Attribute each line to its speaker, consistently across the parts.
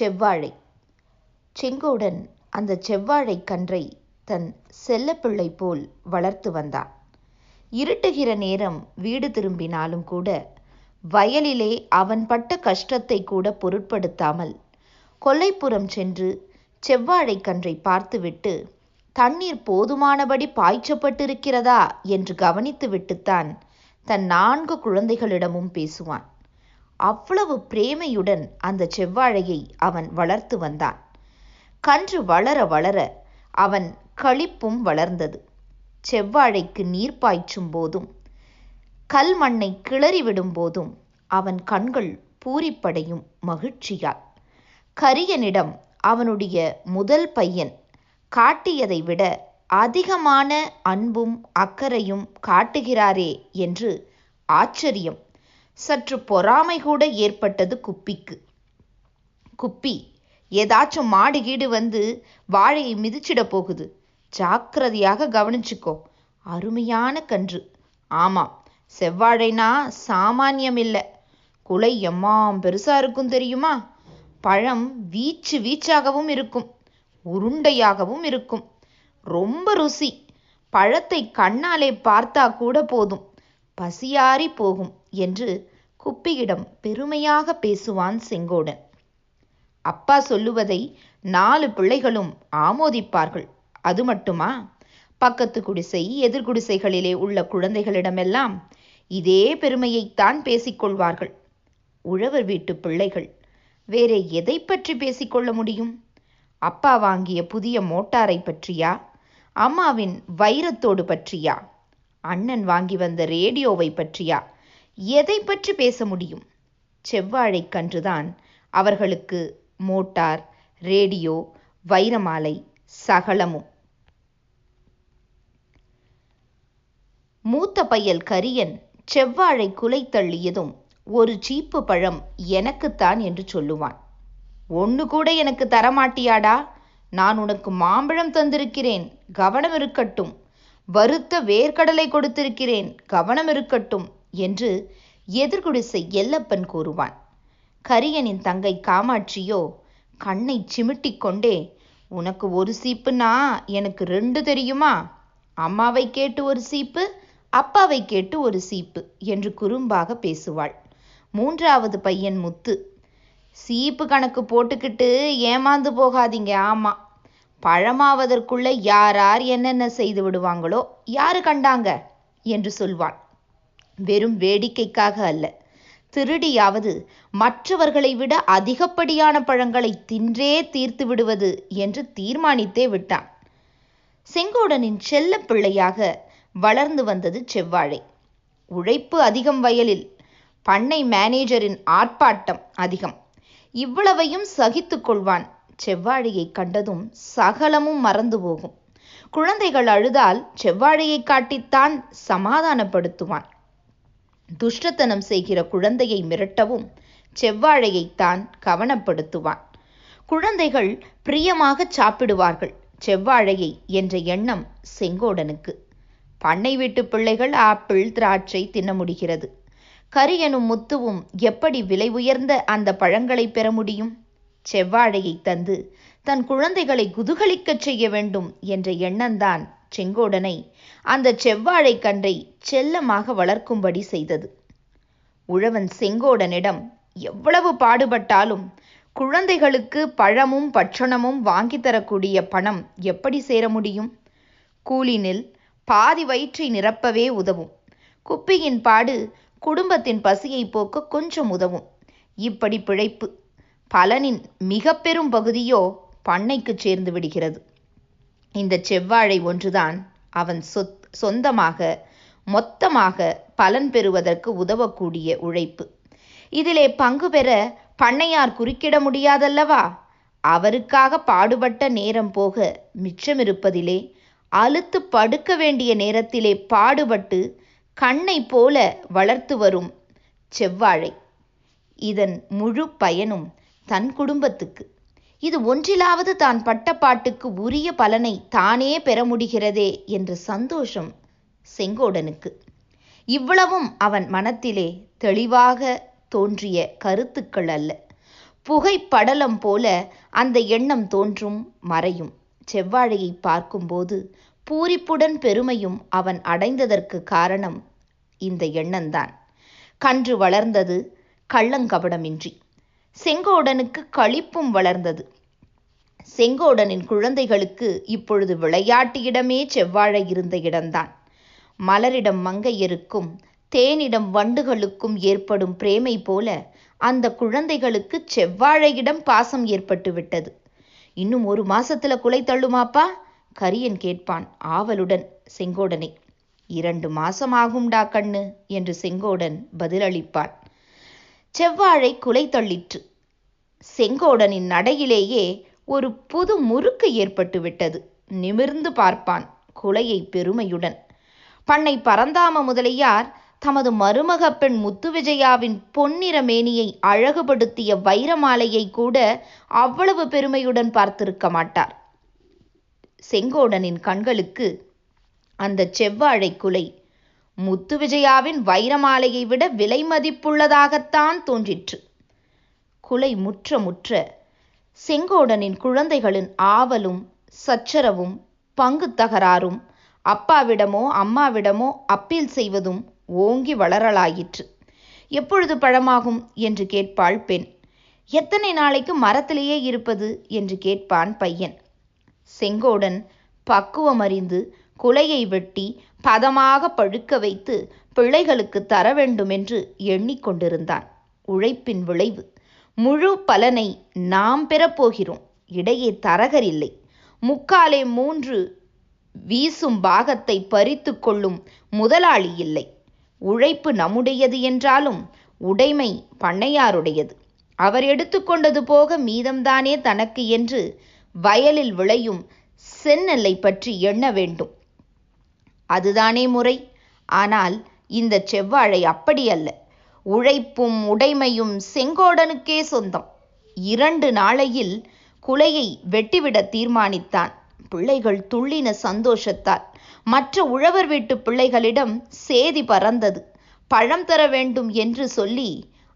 Speaker 1: செவ்வாழை. செங்கோடன் அந்த செவ்வாழை கன்றை தன் செல்லப்பிள்ளை போல் வளர்த்து வந்தான். இருட்டுகிற நேரம் வீடு திரும்பினாலும் கூட வயலிலே அவன் பட்ட கஷ்டத்தை கூட பொருட்படுத்தாமல் கொல்லைப்புறம் சென்று செவ்வாழை கன்றை பார்த்துவிட்டு தண்ணீர் போதுமானபடி பாய்ச்சப்பட்டிருக்கிறதா? என்று கவனித்துவிட்டுத்தான் தன் நான்கு குழந்தைகளிடமும் பேசுவான். அவ்வளவு பிரேமையுடன் அந்த செவ்வாழையை அவன் வளர்த்து வந்தான். கன்று வளர வளர அவன் களிப்பும் வளர்ந்தது. செவ்வாழைக்கு நீர் பாய்ச்சும் போதும் கல் மண்ணை கிளறிவிடும் போதும் அவன் கண்கள் பூரிப்படையும் மகிழ்ச்சியால். கரியனிடம் அவனுடைய முதல் பையன் காட்டியதை விட அதிகமான அன்பும் அக்கறையும் காட்டுகிறாரே என்று ஆச்சரியம். சற்று பொறாமை கூட ஏற்பட்டது குப்பிக்கு. குப்பி ஏதாச்சும் மாடு கீடு வந்து வாழையை மிதிச்சிட போகுது. ஜாக்கிரதையாக கவனிச்சுக்கோ. அருமையான கன்று. ஆமாம் செவ்வாழைனா சாமானியம் இல்லை. குலை எம்மாம் பெருசா இருக்கும் தெரியுமா? பழம் வீச்சு வீச்சாகவும் இருக்கும். உருண்டையாகவும் இருக்கும். ரொம்ப ருசி. பழத்தை கண்ணாலே பார்த்தா கூட போதும். பசியாறி போகும் என்று குப்பியிடம் பெருமையாக பேசுவான் செங்கோடன் அப்பா சொல்லுவதை நாலு பிள்ளைகளும் ஆமோதிப்பார்கள். அது மட்டுமா? பக்கத்து குடிசை எதிர்குடிசைகளிலே உள்ள குழந்தைகளிடமெல்லாம் இதே பெருமையைத்தான் பேசிக்கொள்வார்கள். உழவர் வீட்டு பிள்ளைகள் வேறே எதை பற்றி பேசிக்கொள்ள முடியும்? அப்பா வாங்கிய புதிய மோட்டாரை பற்றியா? அம்மாவின் வைரத்தோடு பற்றியா? அண்ணன் வாங்கி வந்த ரேடியோவை பற்றியா? எதை பற்றி பேச முடியும்? செவ்வாழை கன்றுதான் அவர்களுக்கு மோட்டார் ரேடியோ வைரமாலை சகலமும். மூத்த பையல் கரியன் செவ்வாழை குலை தள்ளியதும் ஒரு சீப்பு பழம் எனக்குத்தான் என்று சொல்லுவான். ஒன்று கூட எனக்கு தரமாட்டியாடா? நான் உனக்கு மாம்பழம் தந்திருக்கிறேன். கவனம் இருக்கட்டும் வறுத்த வேர்க்கடலை கொடுத்திருக்கிறேன் கவனம் இருக்கட்டும் என்று எதிர்குடிசை எல்லப்பன் கூறுவான். கரியனின் தங்கை காமாட்சியோ கண்ணை சிமிட்டிக் கொண்டே உனக்கு ஒரு சீப்புனா எனக்கு ரெண்டு தெரியுமா? அம்மாவை கேட்டு ஒரு சீப்பு அப்பாவை கேட்டு ஒரு சீப்பு என்று குறும்பாக பேசுவாள். மூன்றாவது பையன் முத்து சீப்பு கணக்கு போட்டுக்கிட்டு ஏமாந்து போகாதீங்க ஆமா. பழமாவதற்குள்ள யாரார் என்னென்ன செய்து விடுவாங்களோ யாரு கண்டாங்க? என்று சொல்வான். வெறும் வேடிக்கைக்காக அல்ல. திருடியாவது மற்றவர்களை விட அதிகப்படியான பழங்களை தின்றே தீர்த்து விடுவது என்று தீர்மானித்தே விட்டான். செங்கோடனின் செல்ல பிள்ளையாக வளர்ந்து வந்தது செவ்வாழை. உழைப்பு அதிகம் வயலில் பண்ணை மேனேஜரின் ஆர்ப்பாட்டம் அதிகம். இவ்வளவையும் சகித்து கொள்வான். செவ்வாழையை கண்டதும் சகலமும் மறந்து போகும். குழந்தைகள் அழுதால் செவ்வாழையை காட்டித்தான் சமாதானப்படுத்துவான். துஷ்டத்தனம் செய்கிற குழந்தையை மிரட்டவும் செவ்வாழையைத்தான் கவனப்படுத்துவான். குழந்தைகள் பிரியமாக சாப்பிடுவார்கள். செவ்வாழையை என்ற எண்ணம் செங்கோடனுக்கு. பண்ணை வீட்டு பிள்ளைகள் ஆப்பிள் திராட்சை தின்ன முடிகிறது. கரியனும் முத்துவும் எப்படி விலை உயர்ந்த அந்த பழங்களை பெற முடியும்? செவ்வாழையை தந்து தன் குழந்தைகளை குதூகலிக்கச் செய்ய வேண்டும் என்ற எண்ணம்தான் செங்கோடனை. அந்த செவ்வாழை கன்றை செல்லமாக வளர்க்கும்படி செய்தது. உழவன் செங்கோடனிடம் எவ்வளவு பாடுபட்டாலும் குழந்தைகளுக்கு பழமும் பட்சணமும் வாங்கித்தரக்கூடிய பணம் எப்படி சேர முடியும்? கூலினில் பாதி வயிற்றை நிரப்பவே உதவும். குப்பியின் பாடு குடும்பத்தின் பசியை போக்க கொஞ்சம் உதவும். இப்படி பிழைப்பு பலனின் மிக பெரும் பகுதியோ பண்ணைக்கு சேர்ந்து விடுகிறது. இந்த செவ்வாழை ஒன்றுதான் அவன் சொத் சொந்தமாக மொத்தமாக பலன் பெறுவதற்கு உதவக்கூடிய உழைப்பு. இதிலே பங்கு பெற பண்ணையார் குறுக்கிட முடியாதல்லவா? அவருக்காக பாடுபட்ட நேரம் போக மிச்சமிருப்பதிலே அழுத்து படுக்க வேண்டிய நேரத்திலே பாடுபட்டு கண்ணை போல வளர்த்து வரும் செவ்வாழை. இதன் முழு பயனும் தன் குடும்பத்துக்கு. இது ஒன்றிலாவது தான் பட்ட பாட்டுக்கு உரிய பலனை தானே பெற முடிகிறதே என்ற சந்தோஷம் செங்கோடனுக்கு. இவ்வளவும் அவன் மனத்திலே தெளிவாக தோன்றிய கருத்துக்கள் அல்ல. புகைப்படலம் போல அந்த எண்ணம் தோன்றும் மறையும். செவ்வாழையை பார்க்கும்போது பூரிப்புடன் பெருமையும் அவன் அடைந்ததற்கு காரணம் இந்த எண்ணம்தான். கன்று வளர்ந்தது கள்ளங்கபடமின்றி. செங்கோடனுக்கு களிப்பும் வளர்ந்தது. செங்கோடனின் குழந்தைகளுக்கு இப்பொழுது விளையாட்டு இடமே செவ்வாழை இருந்த இடம்தான். மலரிடம் மங்கையருக்கும் தேனிடம் வண்டுகளுக்கும் ஏற்படும் பிரேமை போல அந்த குழந்தைகளுக்கு செவ்வாழையிடம் பாசம் ஏற்பட்டு விட்டது இன்னும் ஒரு மாசத்துல குலை தள்ளுமாப்பா? கரியன் கேட்பான் ஆவலுடன் செங்கோடனை. இரண்டு மாசம் ஆகும்டா கண்ணு என்று செங்கோடன் பதிலளிப்பான். செவ்வாழை குலை தள்ளிற்று. செங்கோடனின் நடையிலேயே ஒரு புது முறுக்கு ஏற்பட்டு விட்டது நிமிர்ந்து பார்ப்பான் குலையை பெருமையுடன். பண்ணை பரந்தாம முதலியார் தமது மருமக பெண் முத்துவிஜயாவின் பொன்னிற மேனியை அழகுபடுத்திய வைரமாலையை கூட அவ்வளவு பெருமையுடன் பார்த்திருக்க மாட்டார். செங்கோடனின் கண்களுக்கு அந்த செவ்வாழை குலை முத்துவிஜயாவின் வைரமாலையை விட விலை மதிப்புள்ளதாகத்தான் தோன்றிற்று. குலை முற்ற முற்ற. செங்கோடனின் குழந்தைகளின் ஆவலும் சச்சரவும் பங்கு தகராறும் அப்பாவிடமோ அம்மாவிடமோ அப்பீல் செய்வதும் ஓங்கி வளரலாயிற்று. எப்பொழுது பழமாகும் என்று கேட்பாள் பெண். எத்தனை நாளைக்கு மரத்திலேயே இருப்பது என்று கேட்பான் பையன். செங்கோடன் பக்குவம் அறிந்து குலையை வெட்டி பதமாக பழுக்க வைத்து பிள்ளைகளுக்கு தர வேண்டுமென்று எண்ணிக்கொண்டிருந்தான் உழைப்பின் விளைவு. முழு பலனை நாம் பெறப்போகிறோம் இடையே தரகர் இல்லை. முக்காலே மூன்று வீசும் பாகத்தை பறித்து கொள்ளும் முதலாளி இல்லை. உழைப்பு நம்முடையது என்றாலும் உடைமை பண்ணையாருடையது. அவர் எடுத்துக்கொண்டது போக மீதம்தானே தனக்கு என்று வயலில் விளையும் செந்நெல்லை பற்றி எண்ண வேண்டும். அதுதானே முறை. ஆனால் இந்த செவ்வாழை அப்படி அல்ல. உழைப்பும் உடைமையும் செங்கோடனுக்கே சொந்தம். இரண்டு நாளையில் குலையை வெட்டிவிட தீர்மானித்தான். பிள்ளைகள் துள்ளின சந்தோஷத்தால். மற்ற உழவர் வீட்டு பிள்ளைகளிடம் சேதி பறந்தது. பழம் தர வேண்டும் என்று சொல்லி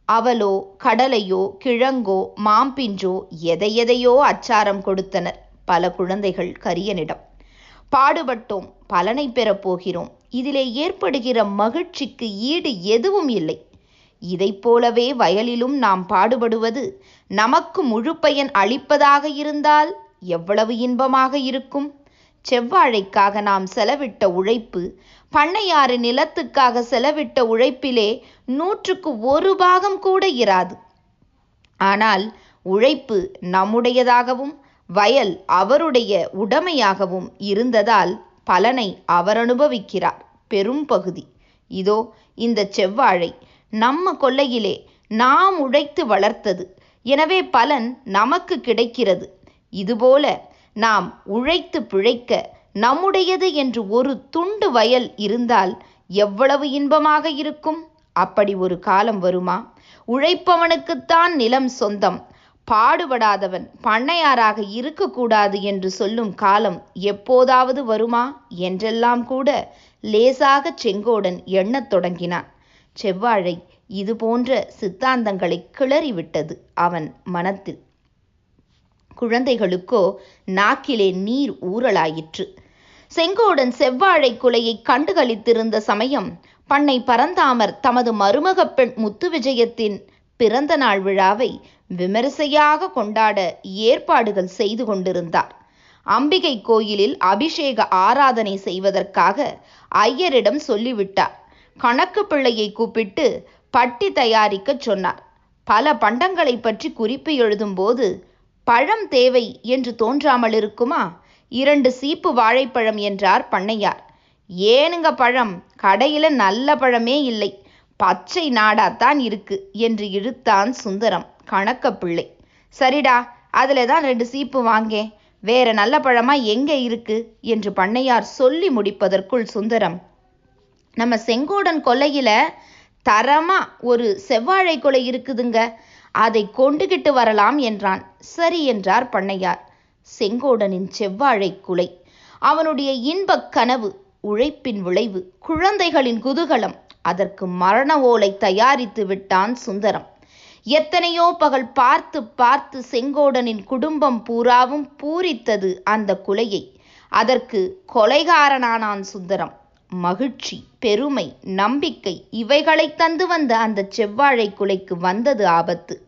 Speaker 1: அவலோ கடலையோ கிழங்கோ மாம்பின்றோ எதை எதையோ அச்சாரம் கொடுத்தனர். பல குழந்தைகள் கரியனிடம் பாடுபட்டோம் பலனை பெறப் போகிறோம். இதிலே ஏற்படுகிற மகிழ்ச்சிக்கு ஈடு எதுவும் இல்லை. இதைப் போலவே வயலிலும் நாம் பாடுபடுவது நமக்கு முழு பயன் அளிப்பதாக இருந்தால் எவ்வளவு இன்பமாக இருக்கும்? செவ்வாழைக்காக நாம் செலவிட்ட உழைப்பு பண்ணையாறு நிலத்துக்காக செலவிட்ட உழைப்பிலே நூற்றுக்கு ஒரு பாகம் கூட இராது. ஆனால் உழைப்பு நம்முடையதாகவும் வயல் அவருடைய உடைமையாகவும் இருந்ததால் பலனை அவர் அனுபவிக்கிறார். பெரும் பகுதி இதோ இந்த செவ்வாழை. நம்ம கொல்லையிலே நாம் உழைத்து வளர்த்தது. எனவே பலன் நமக்கு கிடைக்கிறது. இதுபோல நாம் உழைத்து பிழைக்க நம்முடையது என்று ஒரு துண்டு வயல் இருந்தால் எவ்வளவு இன்பமாக இருக்கும்? அப்படி ஒரு காலம் வருமா? உழைப்பவனுக்குத்தான் நிலம் சொந்தம். பாடுபடாதவன் பண்ணையாராக இருக்கக்கூடாது என்று சொல்லும் காலம் எப்போதாவது வருமா? என்றெல்லாம் கூட லேசாக செங்கோடன் எண்ணத் தொடங்கினான். செவ்வாழை இது போன்ற சித்தாந்தங்களை கிளறிவிட்டது அவன் மனத்தில். குழந்தைகளுக்கோ நாக்கிலே நீர் ஊறலாயிற்று. செங்கோடன் செவ்வாழை குலையை கண்டுகளித்திருந்த சமயம் பண்ணை பரந்தாமர் தமது மருமகப் பெண் முத்துவிஜயத்தின் பிறந்த நாள் விழாவை விமரிசையாக கொண்டாட ஏற்பாடுகள் செய்து கொண்டிருந்தார். அம்பிகை கோயிலில் அபிஷேக ஆராதனை செய்வதற்காக ஐயரிடம் சொல்லிவிட்டார். கணக்கு பிள்ளையை கூப்பிட்டு பட்டி தயாரிக்கச் சொன்னார். பல பண்டங்களை பற்றி குறிப்பு எழுதும்போது பழம் தேவை என்று தோன்றாமல் இருக்குமா? இரண்டு சீப்பு வாழைப்பழம் என்றார் பண்ணையார். ஏனுங்க பழம்? கடையில நல்ல பழமே இல்லை. பச்சை நாடாத்தான் இருக்கு என்று இழுத்தான் சுந்தரம் கணக்க பிள்ளை சரிடா அதுல தான் ரெண்டு சீப்பு வாங்கேன். வேற நல்ல பழமா எங்க இருக்கு? என்று பண்ணையார் சொல்லி முடிப்பதற்குள் சுந்தரம் நம்ம செங்கோடன் கொல்லையில தரமாக ஒரு செவ்வாழை கொலை இருக்குதுங்க. அதை கொண்டுகிட்டு வரலாம் என்றான். சரி என்றார் பண்ணையார். செங்கோடனின் செவ்வாழை குலை. அவனுடைய இன்பக் கனவு உழைப்பின் விளைவு குழந்தைகளின் குதூகலம் அதற்கு மரண ஓலை தயாரித்து விட்டான் சுந்தரம். எத்தனையோ பகல் பார்த்து பார்த்து செங்கோடனின் குடும்பம் பூராவும் பூரித்தது அந்த குலையை. அதற்கு கொலைகாரனானான் சுந்தரம். மகிழ்ச்சி பெருமை நம்பிக்கை இவைகளை தந்து வந்த அந்த செவ்வாழை குலைக்கு வந்தது ஆபத்து.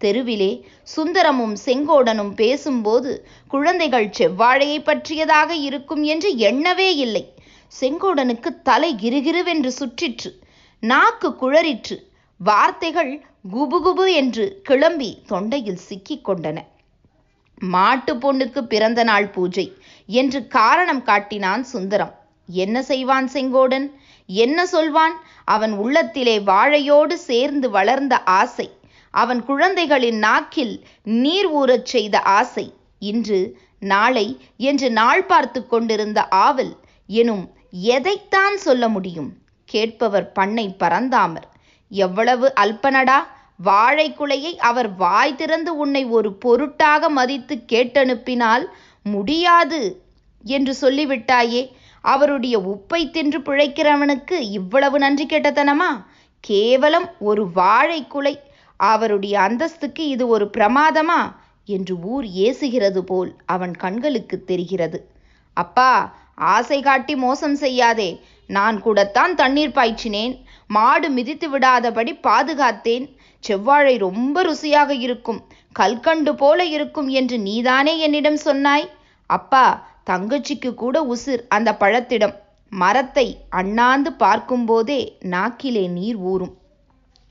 Speaker 1: தெருவிலே சுந்தரமும் செங்கோடனும் பேசும்போது குழந்தைகள் செவ்வாழையை பற்றியதாக இருக்கும் என்று எண்ணவே இல்லை. செங்கோடனுக்கு தலை கிருகிருவென்று சுற்றிற்று நாக்கு குழறிற்று வார்த்தைகள் குபுகுபு என்று கிளம்பி தொண்டையில் சிக்கிக் கொண்டன. மாட்டு பொண்ணுக்கு பிறந்த நாள் பூஜை என்று காரணம் காட்டினான் சுந்தரம். என்ன செய்வான் செங்கோடன்? என்ன சொல்வான்? அவன் உள்ளத்திலே வாழையோடு சேர்ந்து வளர்ந்த ஆசை. அவன் குழந்தைகளின் நாக்கில் நீர் ஊறச் செய்த ஆசை. இன்று நாளை என்று நாள் பார்த்து கொண்டிருந்த ஆவல் எனும் எதைத்தான் சொல்ல முடியும்? கேட்பவர் பண்ணை பறந்தாமர் எவ்வளவு அல்பனடா! வாழைக்குலையை அவர் வாய் திறந்து உன்னை ஒரு பொருட்டாக மதித்து கேட்டனுப்பினால் முடியாது என்று சொல்லிவிட்டாயே! அவருடைய உப்பை தின்று பிழைக்கிறவனுக்கு இவ்வளவு நன்றி கெட்டத்தனமா? கேவலம் ஒரு வாழைக்குலை. அவருடைய அந்தஸ்துக்கு இது ஒரு பிரமாதமா? என்று ஊர் ஏசுகிறது போல் அவன் கண்களுக்கு தெரிகிறது. அப்பா ஆசை காட்டி மோசம் செய்யாதே. நான் கூடத்தான் தண்ணீர் பாய்ச்சினேன். மாடு மிதித்து விடாதபடி பாதுகாத்தேன். செவ்வாழை ரொம்ப ருசியாக இருக்கும். கல்கண்டு போல இருக்கும் என்று நீதானே என்னிடம் சொன்னாய்? அப்பா தங்கச்சிக்கு கூட உசிர் அந்த பழத்திடம். மரத்தை அண்ணாந்து பார்க்கும்போதே நாக்கிலே நீர் ஊறும்.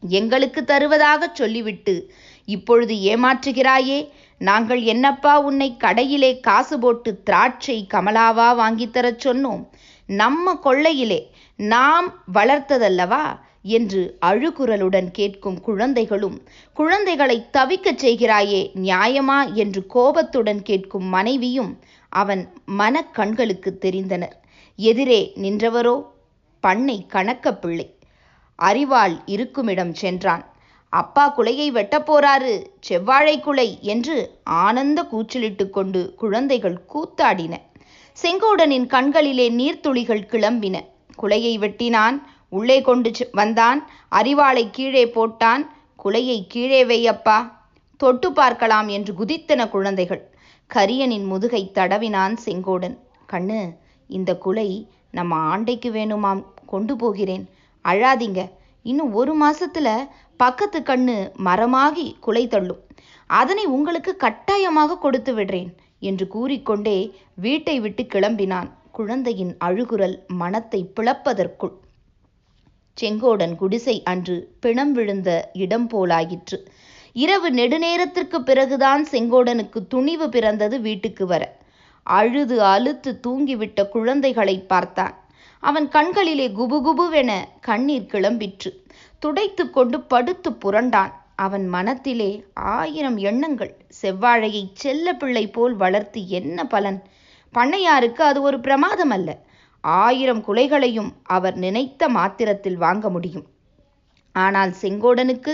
Speaker 1: எங்களுக்கு தருவதாகச் சொல்லிவிட்டு இப்பொழுது ஏமாற்றுகிறாயே? நாங்கள் என்னப்பா உன்னை கடையிலே காசு போட்டு திராட்சை கமலாவா வாங்கித்தரச் சொன்னோம்? நம்ம கொள்ளையிலே நாம் வளர்த்ததல்லவா? என்று அழுகுரலுடன் கேட்கும் குழந்தைகளும் குழந்தைகளை தவிக்கச் செய்கிறாயே நியாயமா? என்று கோபத்துடன் கேட்கும் மனைவியும் அவன் மனக்கண்களுக்கு தெரிந்தனர். எதிரே நின்றவரோ? பண்ணை கணக்க பிள்ளை. அறிவாள் இருக்குமிடம் சென்றான். அப்பா குலையை வெட்டப்போறாரு செவ்வாழை குலை என்று ஆனந்த கூச்சலிட்டு கொண்டு குழந்தைகள் கூத்தாடின. செங்கோடனின் கண்களிலே நீர்த்துளிகள் கிளம்பின. குலையை வெட்டினான். உள்ளே கொண்டு வந்தான். அறிவாளை கீழே போட்டான். குலையை கீழே வையப்பா. தொட்டு பார்க்கலாம் என்று குதித்தன குழந்தைகள். கரியனின் முதுகை தடவினான் செங்கோடன். கண்ணு இந்த குலை நம்ம ஆண்டைக்கு வேணுமாம் கொண்டு போகிறேன். அழாதீங்க. இன்னும் ஒரு மாசத்துல பக்கத்து கண்ணு மரமாகி குலை தள்ளும். அதனை உங்களுக்கு கட்டாயமாக கொடுத்து விடுறேன் என்று கூறிக்கொண்டே வீட்டை விட்டு கிளம்பினான் குழந்தையின் அழுகுரல் மனத்தை பிளப்பதற்குள். செங்கோடன் குடிசை அன்று பிணம் விழுந்த இடம் போலாயிற்று. இரவு நெடுநேரத்திற்கு பிறகுதான் செங்கோடனுக்கு துணிவு பிறந்தது வீட்டுக்கு வர. அழுது அழுத்து தூங்கிவிட்ட குழந்தைகளை பார்த்தான். அவன் கண்களிலே குபுகுபுவென கண்ணீர் கிளம்பிற்று. துடைத்து கொண்டு படுத்து புரண்டான். அவன் மனத்திலே ஆயிரம் எண்ணங்கள். செவ்வாழையை செல்ல பிள்ளை போல் வளர்த்து என்ன பலன்? பண்ணையாருக்கு அது ஒரு பிரமாதம் அல்ல ஆயிரம் குலைகளையும் அவர் நினைத்த மாத்திரத்தில் வாங்க முடியும். ஆனால் செங்கோடனுக்கு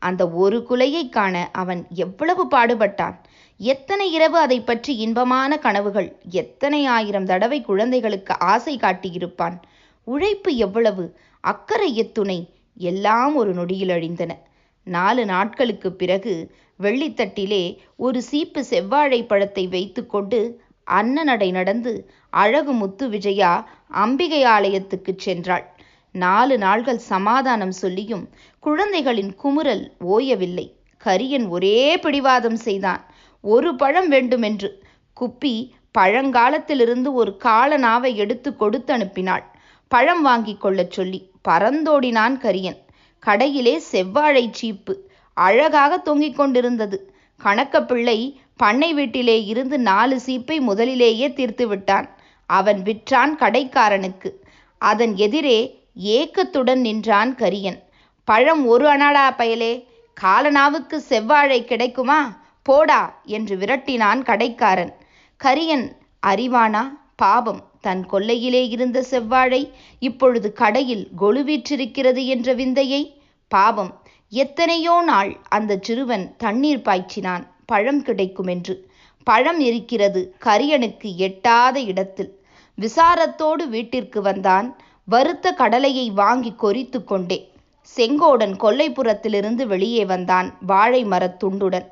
Speaker 1: அந்த ஒரு குலையை காண அவன் எவ்வளவு பாடுபட்டான்? எத்தனை இரவு அதை பற்றி இன்பமான கனவுகள்? எத்தனை ஆயிரம் தடவை குழந்தைகளுக்கு ஆசை காட்டியிருப்பான்? உழைப்பு எவ்வளவு? அக்கறை எத்துணை? எல்லாம் ஒரு நொடியில் அழிந்தன. நாலு நாட்களுக்கு பிறகு வெள்ளித்தட்டிலே ஒரு சீப்பு செவ்வாழை பழத்தை வைத்துக்கொண்டு அன்னநடை நடந்து அழகு முத்து விஜயா அம்பிகை ஆலயத்துக்குச் சென்றாள். நாலு நாள்கள் சமாதானம் சொல்லியும் குழந்தைகளின் குமுறல் ஓயவில்லை. கரியன் ஒரே பிடிவாதம் செய்தான். ஒரு பழம் வேண்டுமென்று. குப்பி பழங்காலத்திலிருந்து ஒரு காலனாவை எடுத்து கொடுத்து அனுப்பினாள் பழம் வாங்கி கொள்ளச் சொல்லி பறந்தோடினான் கரியன். கடையிலே செவ்வாழை சீப்பு அழகாக தொங்கிக் கொண்டிருந்தது. கணக்கப்பிள்ளை பண்ணை வீட்டிலே இருந்து நாலு சீப்பை முதலிலேயே தீர்த்து விட்டான். அவன் விற்றான் கடைக்காரனுக்கு. அதன் எதிரே ஏக்கத்துடன் நின்றான் கரியன். பழம் ஒரு அனாடா பயலே. காலனாவுக்கு செவ்வாழை கிடைக்குமா? போடா என்று விரட்டினான் கடைக்காரன். கரியன் அறிவானா? பாவம். தன் கொல்லையிலே இருந்த செவ்வாழை இப்பொழுது கடையில் கொலுவீற்றிருக்கிறது என்ற விந்தையை? பாவம். எத்தனையோ நாள் அந்த சிறுவன் தண்ணீர் பாய்ச்சினான். பழம் கிடைக்கும் என்று பழம் இருக்கிறது கரியனுக்கு எட்டாத இடத்தில். விசாரத்தோடு வீட்டிற்கு வந்தான். வறுத்த கடலையை வாங்கி கொறித்து கொண்டே. செங்கோடன் கொல்லைப்புறத்திலிருந்து வெளியே வந்தான் வாழை மரத் துண்டுடன்.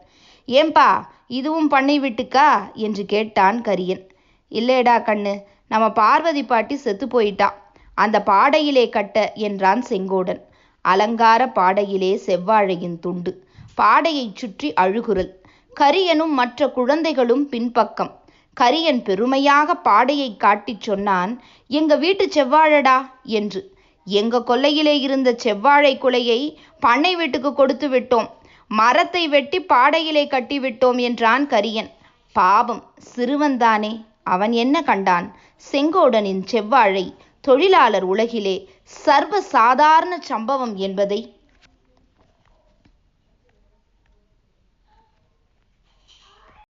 Speaker 1: ஏம்பா இதுவும் பண்ணி விட்டுக்கா? என்று கேட்டான் கரியன். இல்லேடா கண்ணு நம்ம பார்வதி பாட்டி செத்து போயிட்டான் அந்த பாடையிலே கட்ட என்றான் செங்கோடன். அலங்கார பாடையிலே செவ்வாழையின் துண்டு. பாடையைச் சுற்றி அழுகுரல். கரியனும் மற்ற குழந்தைகளும் பின்பக்கம். கரியன் பெருமையாக பாடையை காட்டிச் சொன்னான் எங்க வீட்டு செவ்வாழடா? என்று. எங்க கொல்லையிலே இருந்த செவ்வாழை குலையை பண்ணை வீட்டுக்கு கொடுத்து விட்டோம். மரத்தை வெட்டி பாடையிலே கட்டிவிட்டோம் என்றான் கரியன். பாவம் சிறுவன்தானே அவன் என்ன கண்டான்? செங்கோடனின் செவ்வாழை தொழிலாளர் உலகிலே சர்வ சாதாரண சம்பவம் என்பதை